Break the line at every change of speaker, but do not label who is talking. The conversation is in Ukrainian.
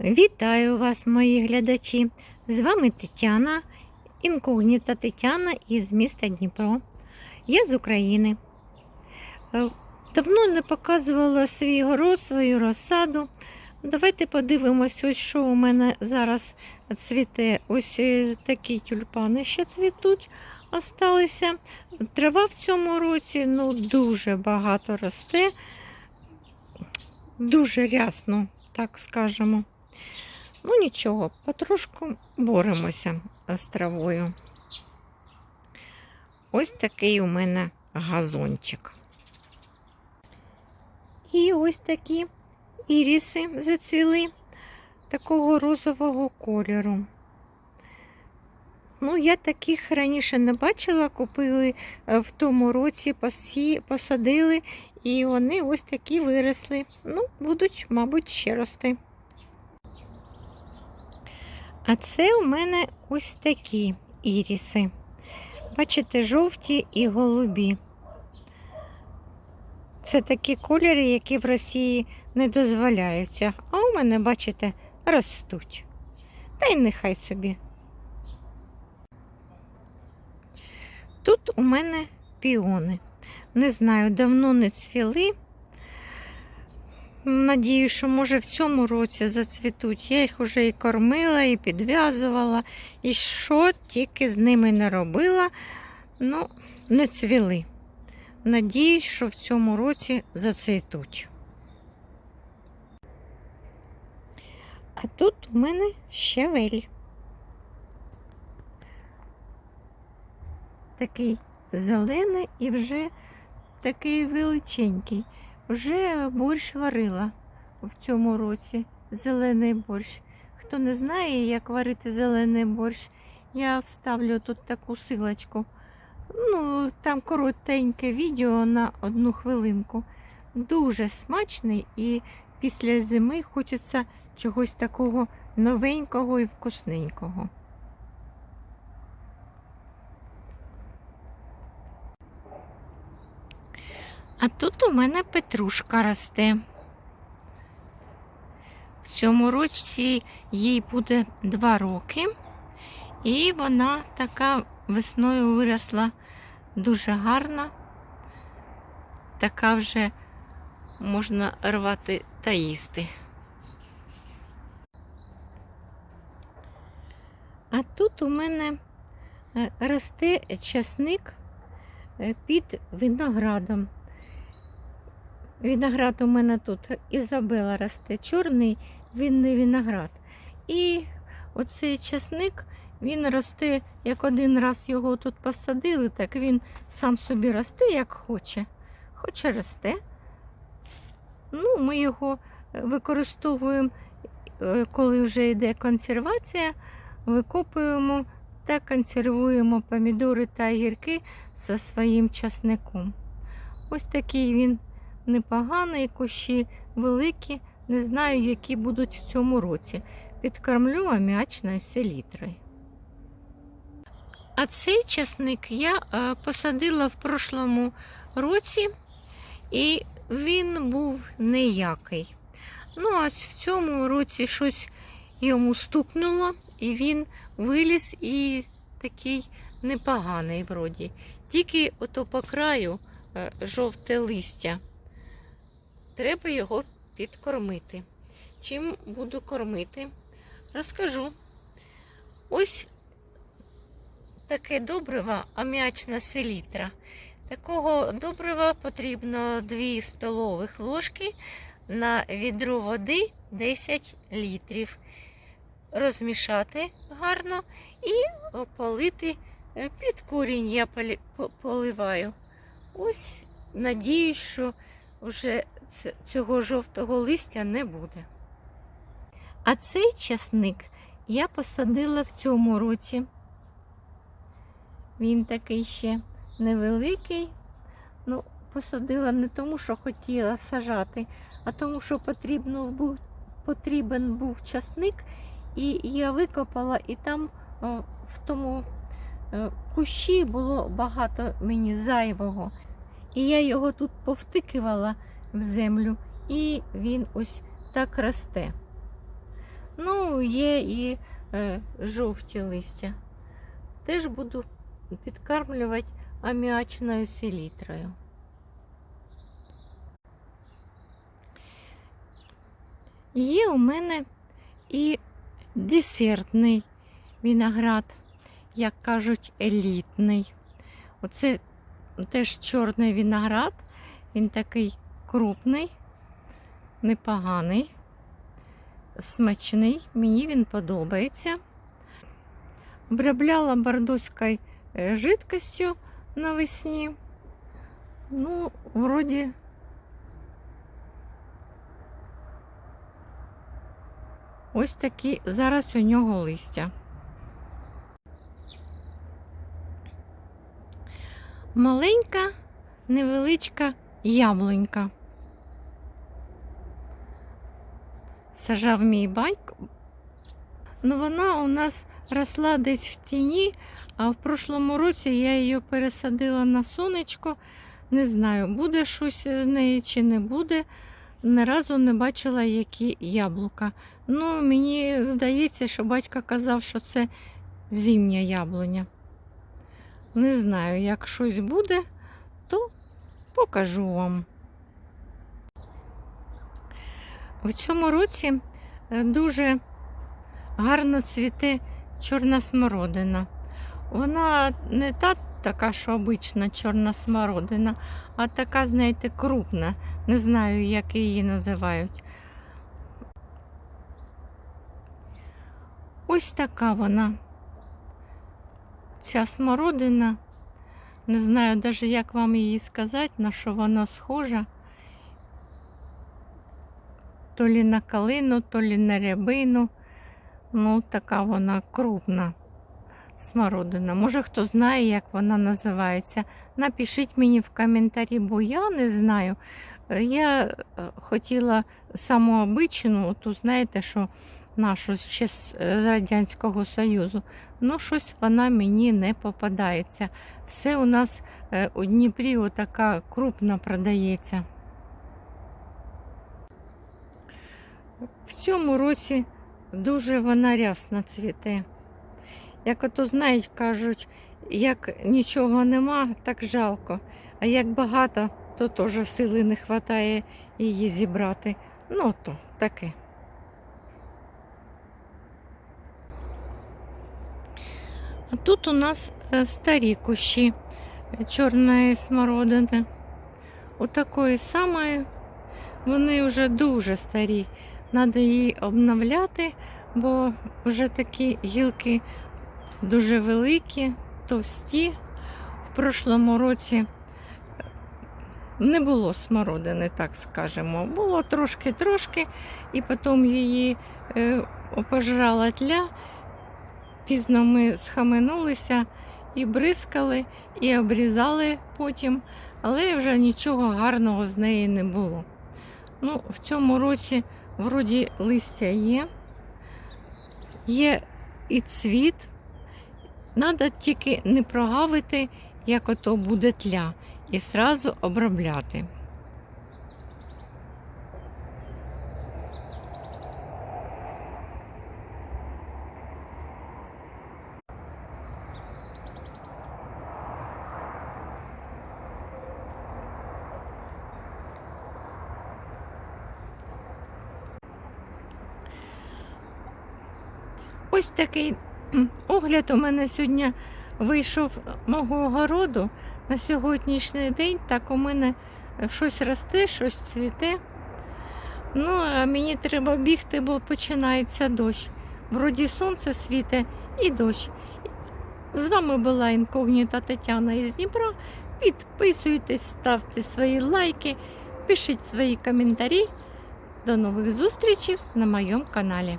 Вітаю вас, мої глядачі! З вами Тетяна, інкогніта Тетяна із міста Дніпро. Я з України. Е, Давно не показувала свій город, свою розсаду. Давайте подивимось, ось що у мене зараз цвіте. Ось е, такі тюльпани ще цвітуть, осталися. Трава в цьому році ну, дуже багато росте, дуже рясно, так скажемо. Ну нічого, потрошку боремося з травою. Ось такий у мене газончик. І ось такі іріси зацвіли такого розового кольору. Ну, я таких раніше не бачила, купили е, в тому році, посадили, і вони ось такі виросли. Ну, будуть, мабуть, ще рости. А це у мене ось такі іріси. Бачите, жовті і голубі. Це такі кольори, які в Росії не дозволяються. А у мене, бачите, ростуть. Та й нехай собі. Тут у мене піони. Не знаю, давно не цвіли. Надію, що може в цьому році зацвітуть. Я їх вже і кормила, і підв'язувала, і що тільки з ними не робила, ну, не цвіли. Надіюсь, що в цьому році зацвітуть. А тут у мене щавель. Такий зелений і вже такий величенький. Вже борщ варила в цьому році. Зелений борщ. Хто не знає, як варити зелений борщ, я вставлю тут таку силочку. Ну, там коротеньке відео на одну хвилинку. Дуже смачний і після зими хочеться чогось такого новенького і вкусненького. А тут у мене петрушка росте. В цьому році їй буде два роки, і вона така весною виросла дуже гарна, така вже можна рвати та їсти. А тут у мене е, росте часник е, під виноградом. Виноград у мене тут Ізабела росте, чорний винний виноград. І оцей часник, він росте, як один раз його тут посадили, так він сам собі росте, як хоче. Хоче росте. Ну, ми його використовуємо, е, коли вже йде консервація, викопуємо та консервуємо помідори та огірки зі своїм часником. Ось такий він непоганий, кущі великі. Не знаю, які будуть в цьому році. Підкормлю аміачною селітрою. А цей часник я е, посадила в прошлому році, і він був неякий. Ну, а в цьому році щось йому стукнуло, і він виліз і такий непоганий вроді. Тільки ото по краю е, жовте листя. Треба його підкормити. Чим буду кормити, розкажу. Ось таке добриво аміачна селітра. Такого добрива потрібно 2 столових ложки на відро води 10 літрів. Розмішати гарно і полити е, під корінь я поливаю. Ось надіюсь, що вже цього жовтого листя не буде. А цей часник я посадила в цьому році. Він такий ще невеликий. Ну, посадила не тому, що хотіла сажати, а тому, що потрібно був, потрібен був часник, і я викопала, і там в тому е, кущі було багато мені зайвого. І я його тут повтикувала в землю, і він ось так росте. Ну, є і е, жовті листя. Теж буду підкармлювати аміачною селітрою. Є у мене і десертний виноград, як кажуть, елітний. Оце теж чорний виноград. Він такий крупний, непоганий, смачний. Мені він подобається. Обробляла бордоською е, жидкостю навесні. Ну, вроді. Ось такі зараз у нього листя. Маленька, невеличка яблунька. Сажав мій батько. Ну, вона у нас росла десь в тіні, а в прошлому році я її пересадила на сонечко. Не знаю, буде щось з неї чи не буде. Ні разу не бачила, які яблука. Ну, мені здається, що батько казав, що це зимня яблуня. Не знаю, як щось буде, то покажу вам. В цьому році е, дуже гарно цвіте чорна смородина. Вона не та така, що обична чорна смородина, а така, знаєте, крупна. Не знаю, як її називають. Ось така вона. Ця смородина. Не знаю навіть, як вам її сказати, на що вона схожа. То лі на калину, то лі на рябину. Ну, така вона крупна смородина. Може, хто знає, як вона називається. Напишіть мені в коментарі, бо я не знаю. Я е, хотіла саму обичну, ту знаєте, що нашу ще з е, Радянського Союзу. Ну, щось вона мені не попадається. Все у нас е, у Дніпрі отака крупна продається. В цьому році дуже вона рясно цвіте. Як ото знають, кажуть, як нічого нема, так жалко. А як багато, то теж сили не вистачає її зібрати. Ну то таке. А тут у нас е, старі кущі чорної смородини. Отакої самої. Вони вже дуже старі. Треба її обновляти, бо вже такі гілки дуже великі, товсті. В прошлому році не було смородини, так скажемо. Було трошки-трошки, і потім її е, пожрала тля. Пізно ми схаменулися і бризкали, і обрізали потім, але вже нічого гарного з неї не було. Ну, В цьому році вроді листя є, є і цвіт. Треба тільки не прогавити, як ото буде тля, і сразу обробляти. Ось такий огляд у мене сьогодні вийшов мого огороду на сьогоднішній день. Так у мене щось росте, щось цвіте. Ну, а мені треба бігти, бо починається дощ. Вроді сонце світе і дощ. З вами була інкогніта Тетяна із Дніпра. Підписуйтесь, ставте свої лайки, пишіть свої коментарі. До нових зустрічей на моєму каналі.